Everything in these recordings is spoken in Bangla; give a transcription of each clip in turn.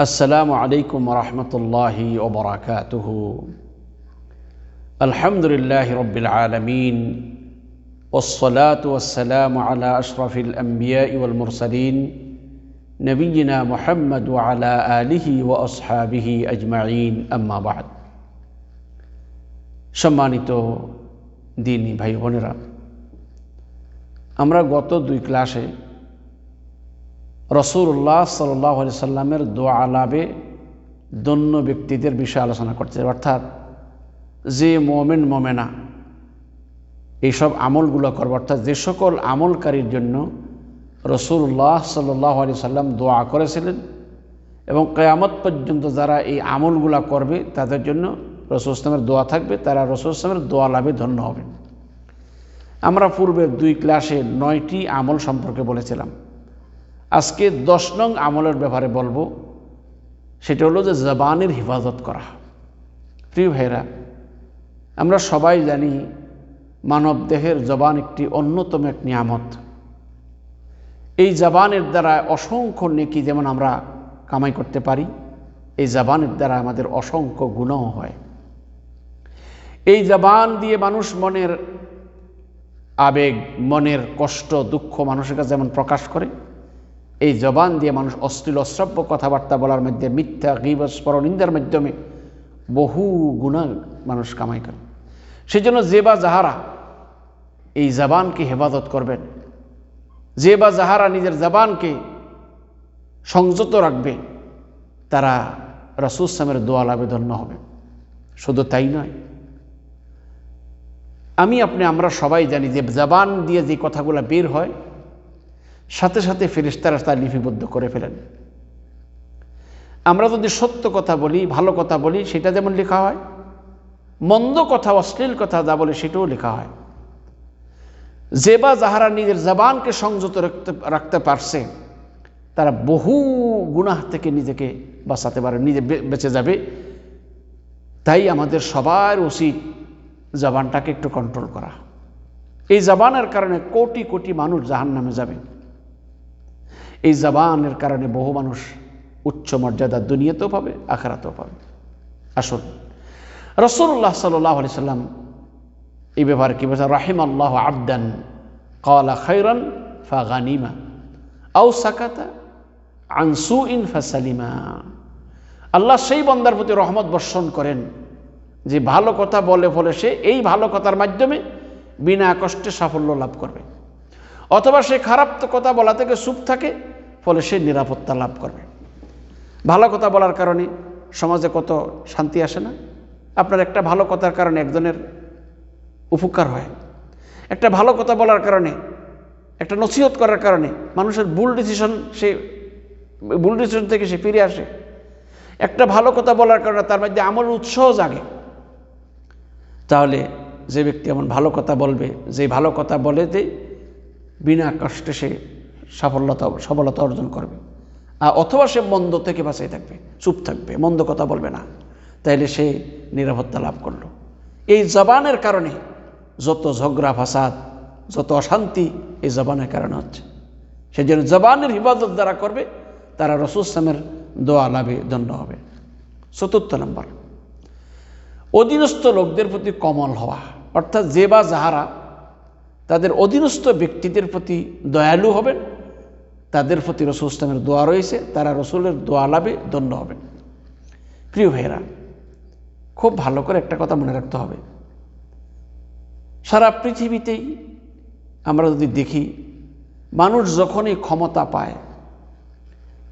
السلام عليكم ورحمة الله وبركاته الحمد لله رب العالمين والصلاة والسلام على أشرف الأنبياء والمرسلين نبينا محمد وعلى آله وأصحابه أجمعين أما بعد সম্মানিত দিনী ভাই বোনেরা আমরা গত দুই ক্লাসে রসুল্লাহ সাল্লাহ সাল্লামের দোয়া আলাবে দন্য ব্যক্তিদের বিষয়ে আলোচনা করছে। অর্থাৎ যে মোমেন, মোমেনা, এইসব আমলগুলো করবে, অর্থাৎ যে সকল আমলকারীর জন্য রসুল্লাহ সাল্লাহ আলি সাল্লাম দোয়া করেছিলেন এবং কেয়ামত পর্যন্ত যারা এই আমলগুলা করবে, তাদের জন্য রসুল ইসলামের দোয়া থাকবে, তারা রসুল ইসলামের দোয়া লাভে ধন্য হবে। আমরা পূর্বের দুই ক্লাসে নয়টি আমল সম্পর্কে বলেছিলাম। আজকে দশ নং আমলের ব্যাপারে বলব, সেটা হলো যে জবানের হেফাজত করা। প্রিয় ভাইরা আমরা সবাই জানি মানব দেহের জবান একটি অন্যতম এক নিয়ামত। এই জবানের দ্বারা অসংখ্য নেকি যেমন আমরা কামাই করতে পারি, এই জবানের দ্বারা আমাদের অসংখ্য গুণও হয়। এই জবান দিয়ে মানুষ মনের আবেগ, মনের কষ্ট, দুঃখ মানুষের কাছে যেমন প্রকাশ করে এই জবান দিয়ে মানুষ অশ্লীল অশ্রাব্য কথাবার্তা বলার মধ্যে মিথ্যা গিবস পরনিন্দার মাধ্যমে বহু গুণা মানুষ কামাই করে। সেই জন্য যে বা যাহারা এই জবানকে হেফাজত করবেন, যে বা যাহারা নিজের জবানকে সংযত রাখবে, তারা রাসুসামের দোয়াল আবেদন্য হবে। শুধু তাই নয়, আমি, আপনি, আমরা সবাই জানি যে জবান দিয়ে যে কথাগুলো বের হয় সাথে সাথে ফেরিস্তারা তা লিপিবদ্ধ করে ফেলেন। আমরা যদি সত্য কথা বলি, ভালো কথা বলি, সেটা যেমন লেখা হয়, মন্দ কথা, অশ্লীল কথা যা বলে, সেটাও লেখা হয়। যে বা যাহারা নিজের জবানকে সংযত রাখতে রাখতে পারছে, তারা বহু গুনাহ থেকে নিজেকে বাঁচাতে পারে, নিজে বেঁচে যাবে। তাই আমাদের সবার উচিত জবানটাকে একটু কন্ট্রোল করা। এই জবানের কারণে কোটি কোটি মানুষ জাহান নামে যাবে। এই জবানের কারণে বহু মানুষ উচ্চ মর্যাদা দুনিয়াতেও পাবে, আখারাতেও পাবে। আসুন রসুল্লাহ সাল্লাহ আলি সাল্লাম এই ব্যাপারে কি বলছে রাহিম আল্লাহ আবদান কলা খৈরন ফা গানিমা আউ সাকাতা আনসু ইন ফাসালিমা আল্লাহ সেই বন্দার প্রতি রহমত বর্ষণ করেন যে ভালো কথা বলে ফলে সে এই ভালো কথার মাধ্যমে বিনা কষ্টে সাফল্য লাভ করবে। অথবা সে খারাপ কথা বলা থেকে চুপ থাকে ফলে সে নিরাপত্তা লাভ করবে। ভালো কথা বলার কারণে সমাজে কত শান্তি আসে না? আপনার একটা ভালো কথার কারণে একজনের উপকার হয়। একটা ভালো কথা বলার কারণে, একটা নসিহত করার কারণে মানুষের ভুল ডিসিশন সে, ভুল ডিসিশন থেকে সে ফিরে আসে। একটা ভালো কথা বলার কারণে তার মধ্যে আমল উৎসাহ জাগে। তাহলে যে ব্যক্তি এমন ভালো কথা বলবে, যে ভালো কথা বলে বিনা কষ্টে সে সাফল্যতা, সফলতা অর্জন করবে। আর অথবা সে মন্দ থেকে বাঁচিয়ে থাকবে, চুপ থাকবে, মন্দ কথা বলবে না। তাইলে সে নিরাপত্তা লাভ করল। এই জবানের কারণে যত ঝগড়া, ফাসাদ, যত অশান্তি এই জবানের কারণে হচ্ছে। সে যেন জবানের হিফাজত যারা করবে, তারা রসুসামের দোয়া লাভে দণ্ড হবে। চতুর্থ নম্বর, অধীনস্থ লোকদের প্রতি কমল হওয়া, অর্থাৎ যে বা যাহারা তাদের অধীনস্থ ব্যক্তিদের প্রতি দয়ালু হবেন, তাদের প্রতি রসুল ইসলামের দোয়া রয়েছে, তারা রসুলের দোয়া লাভে দণ্ড হবেন। প্রিয় ভাইয়েরা, খুব ভালো করে একটা কথা মনে রাখতে হবে। সারা পৃথিবীতেই আমরা যদি দেখি, মানুষ যখনই ক্ষমতা পায়,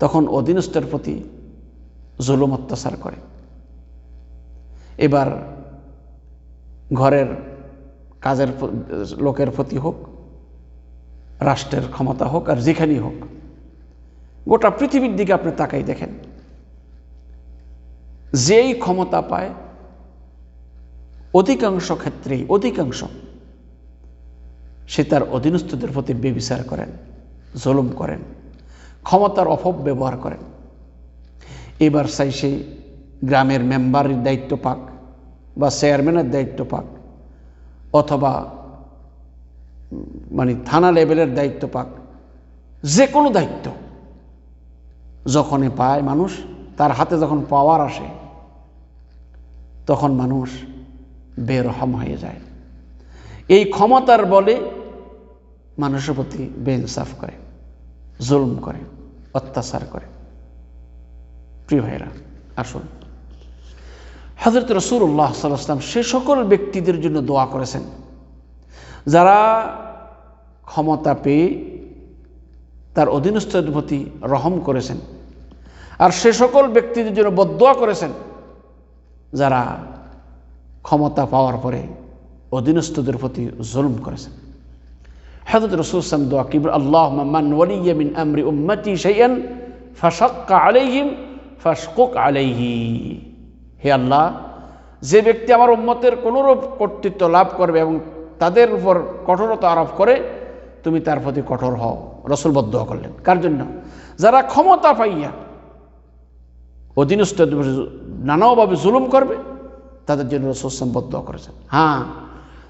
তখন অধীনস্থের প্রতি জুলুম অত্যাচার করে। এবার ঘরের কাজের লোকের প্রতি হোক, রাষ্ট্রের ক্ষমতা হোক, আর যেখানেই হোক, গোটা পৃথিবীর দিকে আপনি তাকাই দেখেন। যেই ক্ষমতা পায়, অধিকাংশ ক্ষেত্রেই, অধিকাংশ, সে তার অধীনস্থদের প্রতি বেবিচার করেন, জুলুম করেন, ক্ষমতার অপব্যবহার করেন। এবার চাই সে গ্রামের মেম্বারের দায়িত্ব পাক বা চেয়ারম্যানের দায়িত্ব পাক। অথবা মানে থানা লেভেলের দায়িত্ব পাক। যে কোনো দায়িত্ব। যখনই পায় মানুষ, তার হাতে যখন পাওয়ার আসে, তখন মানুষ বেরহম হয়ে যায়। এই ক্ষমতার বলে মানুষের প্রতি বেইনসাফ করে, জুলম করে, অত্যাচার করে। প্রিয় ভাইরা আসুন। হজরত রসুল্লাহ সাল্লাম সে সকল ব্যক্তিদের জন্য দোয়া করেছেন। যারা ক্ষমতা পেয়ে তার অধীনস্থদের প্রতি রহম করেছেন আর সে সকল ব্যক্তিদের জন্য বদোয়া করেছেন, যারা ক্ষমতা পাওয়ার পরে অধীনস্থদের প্রতি জুলম করেছেন। হজরত রসুলাম দোয়া কিবর আল্লাহ মান ওয়ালিয়া মিন আমরি উম্মতি শাইয়ান ফাশাক্কা আলাইহিম ফাশকুক আলাইহি। হে আল্লাহ, যে ব্যক্তি আমার উম্মতের কোনোরূপ কর্তৃত্ব লাভ করবে এবং তাদের উপর কঠোরতা আরোপ করে, তুমি তার প্রতি কঠোর হও। রসুলবদ্ধ করলেন। কার জন্য? যারা ক্ষমতা পাইয়া অধীনস্থ নানাভাবে জুলুম করবে, তাদের জন্য রসুলাম বদ্ধ করেছেন। হ্যাঁ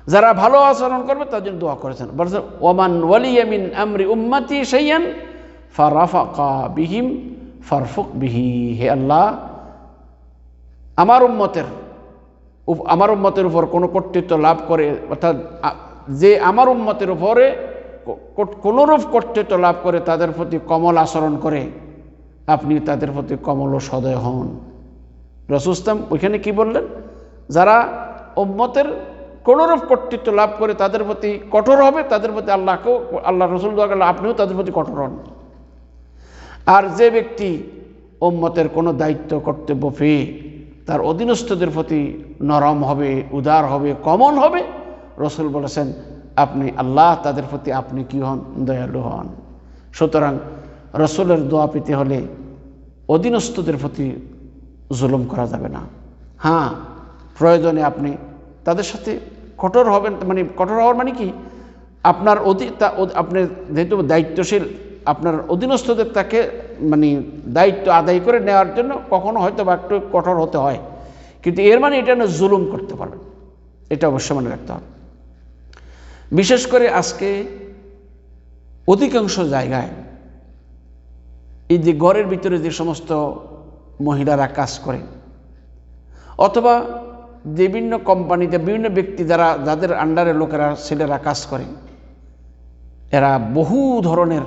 যারা ভালো আচরণ করবে তার জন্য দোয়া করেছেন। বলছেন ওমান ওয়ালিয়ামিন আমরি উম্মাতি সাইয়ান ফারাফাকা বিহিম ফারফুক বিহি। হে আল্লাহ আমার উম্মতের আমার উম্মতের উপর কোনো কর্তৃত্ব লাভ করে, অর্থাৎ যে আমার উম্মতের উপরে কোনোরূপ কর্তৃত্ব লাভ করে তাদের প্রতি কমল আচরণ করে, আপনি তাদের প্রতি কমল ও সদয় হন। রসুস্তাম ওইখানে কি বললেন? যারা উম্মতের কোনোরূপ কর্তৃত্ব লাভ করে তাদের প্রতি কঠোর হবে, তাদের প্রতি আল্লাহকেও, আল্লাহ রসুল দোয়া করলে আপনিও তাদের প্রতি কঠোর হন। আর যে ব্যক্তি উম্মতের কোনো দায়িত্ব, কর্তব্য পেয়ে তার অধীনস্থদের প্রতি নরম হবে, উদার হবে, কমন হবে। রসুল বলেছেন, আপনি আল্লাহ, তাদের প্রতি আপনি কি হন? দয়ালু হন। সুতরাং রসুলের দোয়া পেতে হলে অধীনস্থদের প্রতি জুলুম করা যাবে না। হ্যাঁ প্রয়োজনে আপনি তাদের সাথে কঠোর হবেন মানে কঠোর হওয়ার মানে কি? আপনার অধি তা- আপনি যেহেতু দায়িত্বশীল, আপনার অধীনস্থদের তাকে মানে দায়িত্ব আদায় করে নেওয়ার জন্য কখনো হয়তো বা একটু কঠোর হতে হয়। কিন্তু এর মানে এটা না জুলুম করতে পারবেন এটা অবশ্যই মনে রাখতে হবে। বিশেষ করে আজকে অধিকাংশ জায়গায় এই যে ঘরের ভিতরে যে সমস্ত মহিলারা কাজ করে, অথবা বিভিন্ন কোম্পানিতে বিভিন্ন ব্যক্তি যারা, যাদের আন্ডারে লোকেরা, ছেলেরা কাজ করে, এরা বহু ধরনের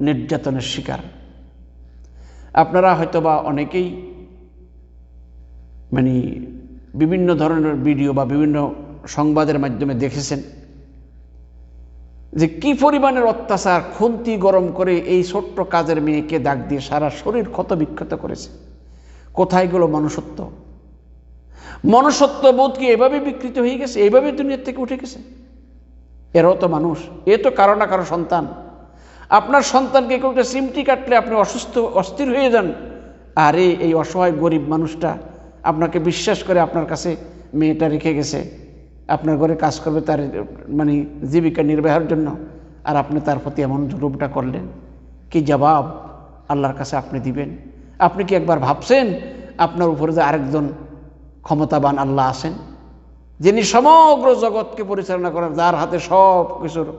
নির্যাতনের শিকার। আপনারা হয়তোবা অনেকেই মানে বিভিন্ন ধরনের ভিডিও বা বিভিন্ন সংবাদের মাধ্যমে দেখেছেন যে কি পরিমাণের অত্যাচার, খুন্তি গরম করে এই ছোট্ট কাজের মেয়েকে দাগ দিয়ে সারা শরীর ক্ষত বিক্ষত করেছে। কোথায় গেল মনুষ্যত্ব? মনুষ্যত্ব বোধ কি এভাবে বিকৃত হয়ে গেছে? এইভাবে দুনিয়ার থেকে উঠে গেছে? এরাও তো মানুষ, এ তো কারও না কারও সন্তান। আপনার সন্তানকে কেউ একটা সিমটি কাটলে আপনি অসুস্থ, অস্থির হয়ে যান। আরে, এই অসহায় গরিব মানুষটা আপনাকে বিশ্বাস করে আপনার কাছে মেয়েটা রেখে গেছে। আপনার ঘরে কাজ করবে তার মানে জীবিকা নির্বাহের জন্য। আর আপনি তার প্রতি এমন জুলুমটা করলেন, কি জবাব আল্লাহর কাছে আপনি দিবেন? আপনি কি একবার ভাবছেন আপনার উপরে যে আরেকজন ক্ষমতাবান আল্লাহ আছেন? যিনি সমগ্র জগৎকে পরিচালনা করেন, যার হাতে সব কিছুর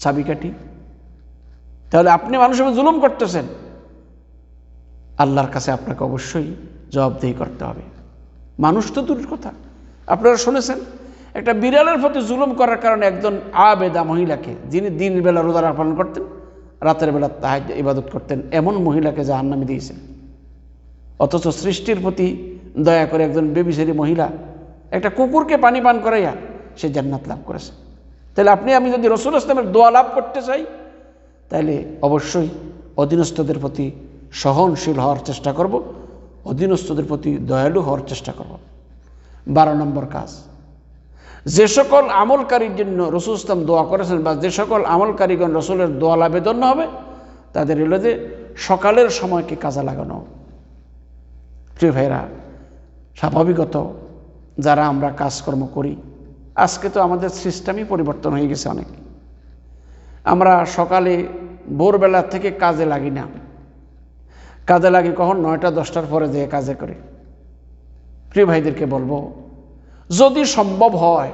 চাবিকাঠি। তাহলে আপনি মানুষের জুলুম করতেছেন। আল্লাহর কাছে আপনাকে অবশ্যই জবাবদেহি করতে হবে। মানুষ তো দূরের কথা। আপনারা শুনেছেন, একটা বিড়ালের প্রতি জুলুম করার কারণে একজন আবেদা মহিলাকে, যিনি দিন বেলা রোজা পালন করতেন, রাতের বেলা তাহাজ ইবাদত করতেন, এমন মহিলাকে জাহান্নামে দিয়েছেন। অথচ সৃষ্টির প্রতি দয়া করে একজন বেবিসারি মহিলা, একটা কুকুরকে পানি পান করাইয়া সে জান্নাত লাভ করেছে। তাহলে আপনি, আমি যদি রসুল ইসলামের দোয়া লাভ করতে চাই তাহলে অবশ্যই অধীনস্থদের প্রতি সহনশীল হওয়ার চেষ্টা করব, অধীনস্থদের প্রতি দয়ালু হওয়ার চেষ্টা করব। বারো নম্বর কাজ। যে সকল আমলকারীর জন্য রসুল ইসলাম দোয়া করেছেন বা যে সকল আমলকারীগণ রসুলের দোয়া লাভেদন্য হবে, তাদের এলো যে সকালের সময়কে কাজে লাগানো। প্রিয় ভাইরা স্বাভাবিকত যারা আমরা কাজকর্ম করি, আজকে তো আমাদের সিস্টেমই পরিবর্তন হয়ে গেছে অনেক। আমরা সকালে ভোরবেলা থেকে কাজে লাগি না। কাজে লাগি কখন? নয়টা, দশটার পরে যেয়ে কাজে করে। প্রিয় ভাইদেরকে বলব, যদি সম্ভব হয়,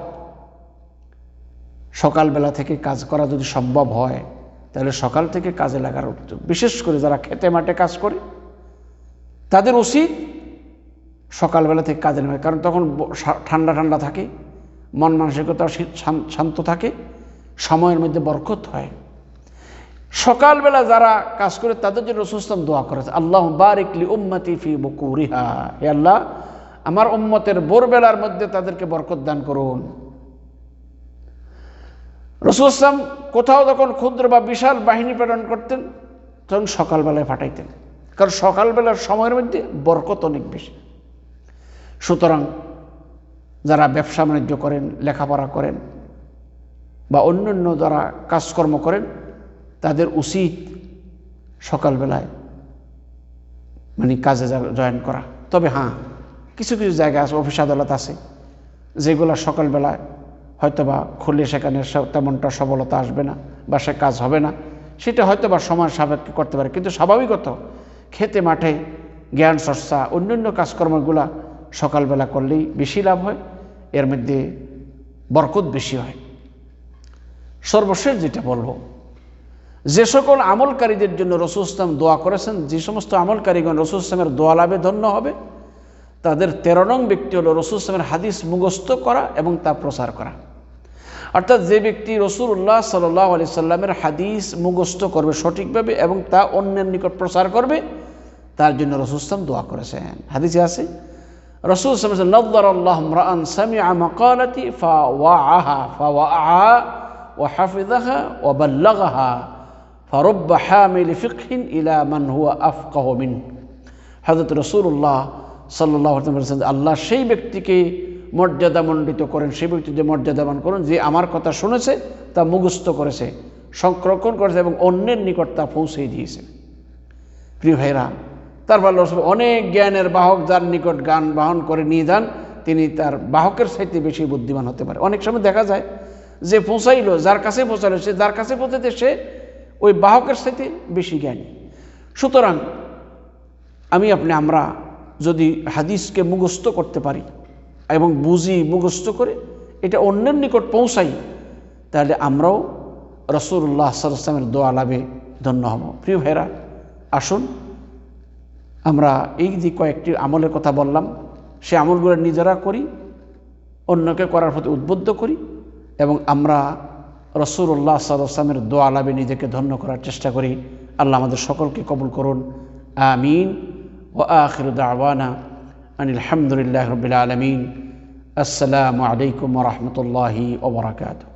সকালবেলা থেকে কাজ করা যদি সম্ভব হয়, তাহলে সকাল থেকে কাজে লাগার উচিত বিশেষ করে যারা খেতে মাঠে কাজ করে, তাদের উচিত সকালবেলা থেকে কাজে নেবে কারণ তখন ঠান্ডা ঠান্ডা থাকে, মন মানসিকতা শান্ত থাকে সময়ের মধ্যে বরকত হয়। সকালবেলা যারা কাজ করে, তাদের জন্য রসুলাম দোয়া করেছে। আল্লাহ বারিকলি উম্মতি ফি বকুরিহা। হে আল্লাহ, আমার উম্মতের ভোরবেলার মধ্যে তাদেরকে বরকত দান করুন। রসুলাম কোথাও যখন ক্ষুদ্র বা বিশাল বাহিনী প্রেরণ করতেন, তখন সকালবেলায় পাঠাইতেন। কারণ সকালবেলার সময়ের মধ্যে বরকত অনেক বেশি। সুতরাং যারা ব্যবসা বাণিজ্য করেন, লেখাপড়া করেন বা অন্যান্য যারা কাজকর্ম করেন, তাদের উচিত সকালবেলায় মানে কাজে জয়েন করা। তবে হ্যাঁ কিছু কিছু জায়গা আছে, অফিস আদালত আছে, যেগুলো সকালবেলায় হয়তোবা খুললে সেখানে তেমনটা সবলতা আসবে না বা সে কাজ হবে না। সেটা হয়তো বা সময় সাপেক্ষে করতে পারে, কিন্তু স্বাভাবিকত খেতে মাঠে, জ্ঞান চর্চা, অন্যান্য কাজকর্মগুলা সকালবেলা করলেই বেশি লাভ হয়, এর মধ্যে বরকত বেশি হয়। সর্বশেষ যেটা বলব, যে সকল আমলকারীদের জন্য রসুল ইসলাম দোয়া করেছেন, যে সমস্ত আমলকারীগণ রসুল ইসলামের দোয়া লাভে ধন্য হবে, তাদের তেরো নং ব্যক্তি হলো রসুল ইসলামের হাদিস মুখস্থ করা এবং তা প্রচার করা। অর্থাৎ যে ব্যক্তি রসুল্লাহ সাল্লাহ আলি সাল্লামের হাদিস মুখস্থ করবে সঠিকভাবে এবং তা অন্যের নিকট প্রচার করবে, তার জন্য রসুল ইসলাম দোয়া করেছেন। হাদিসে আছে, রসুল ইসলাম নদ্দার আল্লাহ সামি ফা আহা ফা ওয়া আহা ওয়াহাফিজাহা ওয়াবাল্লাগাহা ফরব্বা হামিল ফিকহিন ইলা মান হুয়া আফকাহ মিন। হজরত রসুল্লাহ সাল্লাহ বলেছেন আল্লাহ সেই ব্যক্তিকে মর্যাদা মণ্ডিত করেন, সেই ব্যক্তিকে মর্যাদাবান করেন, যে আমার কথা শুনেছে, তা মুখস্থ করেছে, সংরক্ষণ করেছে এবং অন্যের নিকট তা পৌঁছে দিয়েছে। প্রিয় ভাইরা তারপর আল্লাহ অনেক জ্ঞানের বাহক যার নিকট গান বাহন করে নিয়ে যান, তিনি তার বাহকের সাহিত্যে বেশি বুদ্ধিমান হতে পারে। অনেক সময় দেখা যায় যে পৌঁছাইলো, যার কাছে পৌঁছালো সে যার কাছে পৌঁছাতে সে ওই বাহকের সাথে বেশি জ্ঞানী। সুতরাং আমি আপনি, আমরা যদি হাদিসকে মুখস্থ করতে পারি এবং বুঝি মুখস্থ করে এটা অন্যের নিকট পৌঁছাই, তাহলে আমরাও রসুল্লাহ সাল্লামের দোয়া লাভে ধন্য হব। প্রিয় ভাইরা আসুন, আমরা এই যে কয়েকটি আমলের কথা বললাম, সে আমলগুলো নিজেরা করি, অন্যকে করার প্রতি উদ্বুদ্ধ করি এবং আমরা রসুল্লাহ সাল্লামের দোয়া লাভে নিজেকে ধন্য করার চেষ্টা করি। আল্লাহ আমাদের সকলকে কবুল করুন। আমিন। ও আখির দাওয়ানা আনিল রবিল আলমিন। আসসালামু আলাইকুম রহমতুল্লাহি ওবরাকাতু